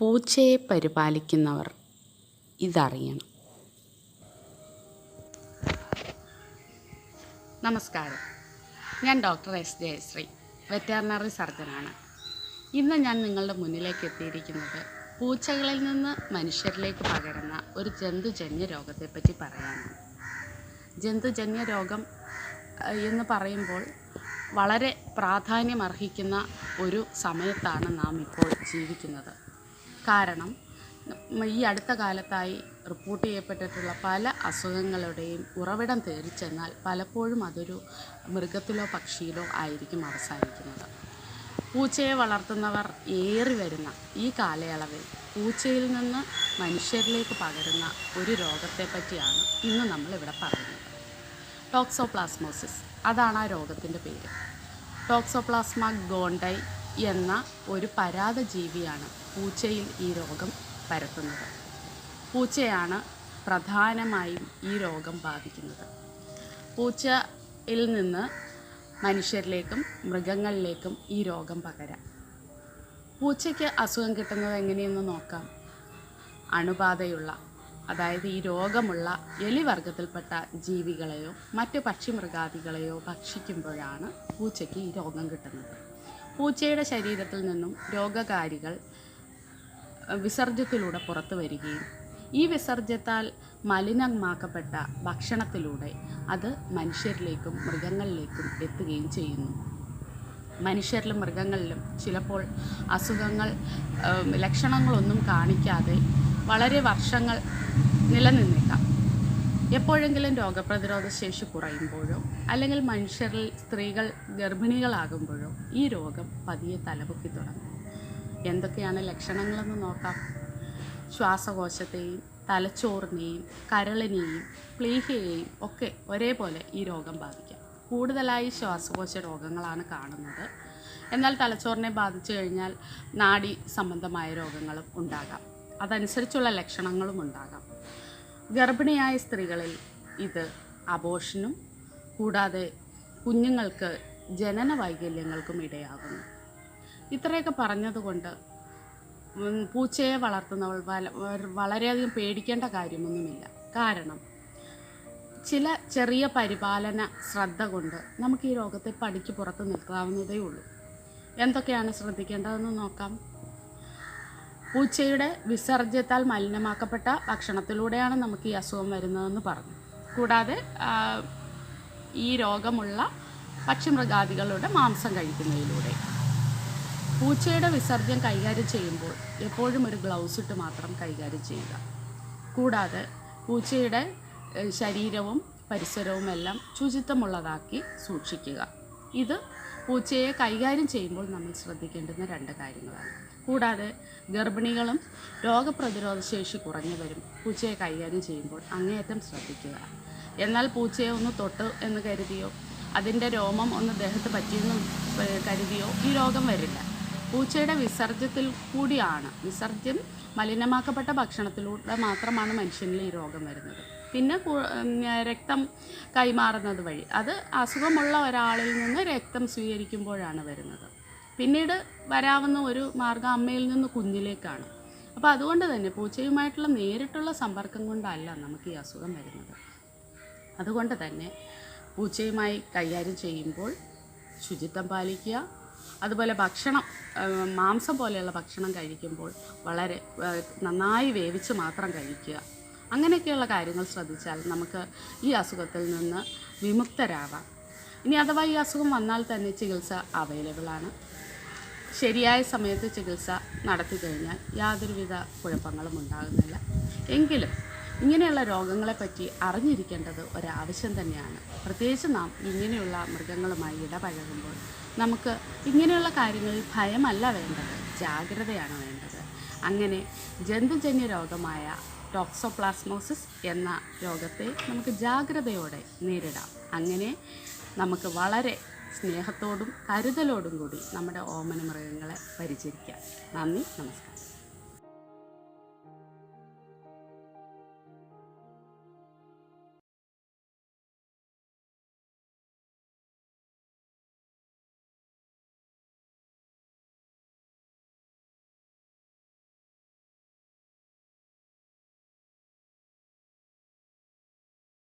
പൂച്ചയെ പരിപാലിക്കുന്നവർ ഇതറിയണം. നമസ്കാരം. ഞാൻ ഡോക്ടർ എസ് ജയശ്രീ വെറ്ററിനറി സർജനാണ്. ഇന്ന് ഞാൻ നിങ്ങളുടെ മുന്നിലേക്ക് എത്തിയിരിക്കുന്നത് പൂച്ചകളിൽ നിന്ന് മനുഷ്യരിലേക്ക് പകരുന്ന ഒരു ജന്തുജന്യ രോഗത്തെപ്പറ്റി പറയാനാണ്. ജന്തുജന്യ രോഗം എന്ന് പറയുമ്പോൾ വളരെ പ്രാധാന്യമർഹിക്കുന്ന ഒരു സമയത്താണ് നാം ഇപ്പോൾ ജീവിക്കുന്നത്. കാരണം ഈ അടുത്ത കാലത്തായി റിപ്പോർട്ട് ചെയ്യപ്പെട്ടിട്ടുള്ള പല അസുഖങ്ങളുടെയും ഉറവിടം തേടിച്ചെന്നാൽ പലപ്പോഴും അതൊരു മൃഗത്തിലോ പക്ഷിയിലോ ആയിരിക്കും അവസാനിക്കുന്നത്. പൂച്ചയെ വളർത്തുന്നവർ ഏറി വരുന്ന ഈ കാലയളവിൽ പൂച്ചയിൽ നിന്ന് മനുഷ്യരിലേക്ക് പകരുന്ന ഒരു രോഗത്തെപ്പറ്റിയാണ് ഇന്ന് നമ്മളിവിടെ പറയുന്നത്. ടോക്സോപ്ലാസ്മോസിസ്. അതാണ് ആ രോഗത്തിന്റെ പേര്. ടോക്സോപ്ലാസ്മ ഗോണ്ടൈ എന്ന ഒരു പരാത ജീവിയാണ് പൂച്ചയിൽ ഈ രോഗം പരത്തുന്നത്. പൂച്ചയാണ് പ്രധാനമായും ഈ രോഗം ബാധിക്കുന്നത്. പൂച്ചയിൽ നിന്ന് മനുഷ്യരിലേക്കും മൃഗങ്ങളിലേക്കും ഈ രോഗം പകരാം. പൂച്ചയ്ക്ക് അസുഖം കിട്ടുന്നത് എങ്ങനെയെന്ന് നോക്കാം. അണുബാധയുള്ള അതായത് ഈ രോഗമുള്ള എലിവർഗത്തിൽപ്പെട്ട ജീവികളെയോ മറ്റ് പക്ഷിമൃഗാദികളെയോ ഭക്ഷിക്കുമ്പോഴാണ് പൂച്ചയ്ക്ക് ഈ രോഗം കിട്ടുന്നത്. പൂച്ചയുടെ ശരീരത്തിൽ നിന്നും രോഗകാരികൾ വിസർജ്യത്തിലൂടെ പുറത്തു വരികയും ഈ വിസർജ്യത്താൽ മലിനമാക്കപ്പെട്ട ഭക്ഷണത്തിലൂടെ അത് മനുഷ്യരിലേക്കും മൃഗങ്ങളിലേക്കും എത്തുകയും ചെയ്യുന്നു. മനുഷ്യരിലും മൃഗങ്ങളിലും ചിലപ്പോൾ അസുഖങ്ങൾ ലക്ഷണങ്ങളൊന്നും കാണിക്കാതെ വളരെ വർഷങ്ങൾ നിലനിന്നേക്കാം. എപ്പോഴെങ്കിലും രോഗപ്രതിരോധ ശേഷി കുറയുമ്പോഴോ അല്ലെങ്കിൽ മനുഷ്യരിൽ സ്ത്രീകൾ ഗർഭിണികളാകുമ്പോഴോ ഈ രോഗം പതിയെ തലപൊക്കി തുടങ്ങും. എന്തൊക്കെയാണ് ലക്ഷണങ്ങളെന്ന് നോക്കാം. ശ്വാസകോശത്തെയും തലച്ചോറിനെയും കരളിനെയും പ്ലീഹയെയും ഒക്കെ ഒരേപോലെ ഈ രോഗം ബാധിക്കാം. കൂടുതലായി ശ്വാസകോശ രോഗങ്ങളാണ് കാണുന്നത്. എന്നാൽ തലച്ചോറിനെ ബാധിച്ചു കഴിഞ്ഞാൽ നാഡി സംബന്ധമായ രോഗങ്ങളും ഉണ്ടാകാം. അതനുസരിച്ചുള്ള ലക്ഷണങ്ങളും ഉണ്ടാകാം. ഗർഭിണിയായ സ്ത്രീകളിൽ ഇത് അബോഷനും കൂടാതെ കുഞ്ഞുങ്ങൾക്ക് ജനന വൈകല്യങ്ങൾക്കും ഇടയാകുന്നു. ഇത്രയൊക്കെ പറഞ്ഞതുകൊണ്ട് പൂച്ചയെ വളർത്തുന്നവൾ വളരെയധികം പേടിക്കേണ്ട കാര്യമൊന്നുമില്ല. കാരണം ചില ചെറിയ പരിപാലന ശ്രദ്ധ കൊണ്ട് നമുക്ക് ഈ രോഗത്തെ പടിക്ക് പുറത്ത് നിൽക്കാവുന്നതേ ഉള്ളൂ എന്തൊക്കെയാണ് ശ്രദ്ധിക്കേണ്ടതെന്ന് നോക്കാം. പൂച്ചയുടെ വിസർജ്യത്താൽ മലിനമാക്കപ്പെട്ട ഭക്ഷണത്തിലൂടെയാണ് നമുക്ക് ഈ അസുഖം വരുന്നതെന്ന് പറഞ്ഞു. കൂടാതെ ഈ രോഗമുള്ള പക്ഷിമൃഗാദികളുടെ മാംസം കഴിക്കുന്നതിലൂടെ. പൂച്ചയുടെ വിസർജ്യം കൈകാര്യം ചെയ്യുമ്പോൾ എപ്പോഴും ഒരു ഗ്ലൗസ് ഇട്ട് മാത്രം കൈകാര്യം ചെയ്യുക. കൂടാതെ പൂച്ചയുടെ ശരീരവും പരിസരവും എല്ലാം ശുചിത്വമുള്ളതാക്കി സൂക്ഷിക്കുക. ഇത് പൂച്ചയെ കൈകാര്യം ചെയ്യുമ്പോൾ നമ്മൾ ശ്രദ്ധിക്കേണ്ടുന്ന രണ്ട് കാര്യങ്ങളാണ്. കൂടാതെ ഗർഭിണികളും രോഗപ്രതിരോധ ശേഷി കുറഞ്ഞവരും പൂച്ചയെ കൈകാര്യം ചെയ്യുമ്പോൾ അങ്ങേയറ്റം ശ്രദ്ധിക്കുക. എന്നാൽ പൂച്ചയെ ഒന്ന് തൊട്ട് എന്ന് കരുതിയോ? അതിന്റെ രോമം ഒന്ന് ദേഹത്ത് പറ്റിയെന്ന് കരുതിയോ? ഈ രോഗം വരില്ല. പൂച്ചയുടെ വിസർജ്യത്തിൽ കൂടിയാണ്. വിസർജ്യം മലിനമാക്കപ്പെട്ട ഭക്ഷണത്തിലൂടെ മാത്രമാണ് മനുഷ്യനിൽ ഈ രോഗം വരുന്നത്. പിന്നെ രക്തം കൈമാറുന്നത് വഴി. അത് അസുഖമുള്ള ഒരാളിൽ നിന്ന് രക്തം സ്വീകരിക്കുമ്പോഴാണ് വരുന്നത്. പിന്നീട് വരാവുന്ന ഒരു മാർഗം അമ്മയിൽ നിന്ന് കുഞ്ഞിലേക്കാണ്. അപ്പോൾ അതുകൊണ്ട് തന്നെ പൂച്ചയുമായിട്ടുള്ള നേരിട്ടുള്ള സമ്പർക്കം കൊണ്ടല്ല നമുക്ക് ഈ അസുഖം വരുന്നത്. അതുകൊണ്ട് തന്നെ പൂച്ചയുമായി കൈകാര്യം ചെയ്യുമ്പോൾ ശുചിത്വം പാലിക്കുക. അതുപോലെ ഭക്ഷണം മാംസം പോലെയുള്ള ഭക്ഷണം കഴിക്കുമ്പോൾ വളരെ നന്നായി വേവിച്ച് മാത്രം കഴിക്കുക. അങ്ങനെയൊക്കെയുള്ള കാര്യങ്ങൾ ശ്രദ്ധിച്ചാൽ നമുക്ക് ഈ അസുഖത്തിൽ നിന്ന് വിമുക്തരാവാം. ഇനി അഥവാ ഈ അസുഖം വന്നാൽ തന്നെ ചികിത്സ അവൈലബിളാണ് ശരിയായ സമയത്ത് ചികിത്സ നടത്തി കഴിഞ്ഞാൽ യാതൊരുവിധ കുഴപ്പങ്ങളും ഉണ്ടാകുന്നില്ല. എങ്കിലും ഇങ്ങനെയുള്ള രോഗങ്ങളെപ്പറ്റി അറിഞ്ഞിരിക്കേണ്ടത് ഒരാവശ്യം തന്നെയാണ്. പ്രത്യേകിച്ച് നാം ഇങ്ങനെയുള്ള മൃഗങ്ങളുമായി ഇടപഴകുമ്പോൾ നമുക്ക് ഇങ്ങനെയുള്ള കാര്യങ്ങളിൽ ഭയമല്ല വേണ്ടത് ജാഗ്രതയാണ് വേണ്ടത്. അങ്ങനെ ജന്തുജന്യ രോഗമായ ടോക്സോപ്ലാസ്മോസിസ് എന്ന രോഗത്തെ നമുക്ക് ജാഗ്രതയോടെ നേരിടാം. അങ്ങനെ നമുക്ക് വളരെ സ്നേഹത്തോടും കരുതലോടും കൂടി നമ്മുടെ ഓമന മൃഗങ്ങളെ പരിചരിക്കാം. നന്ദി നമസ്കാരം.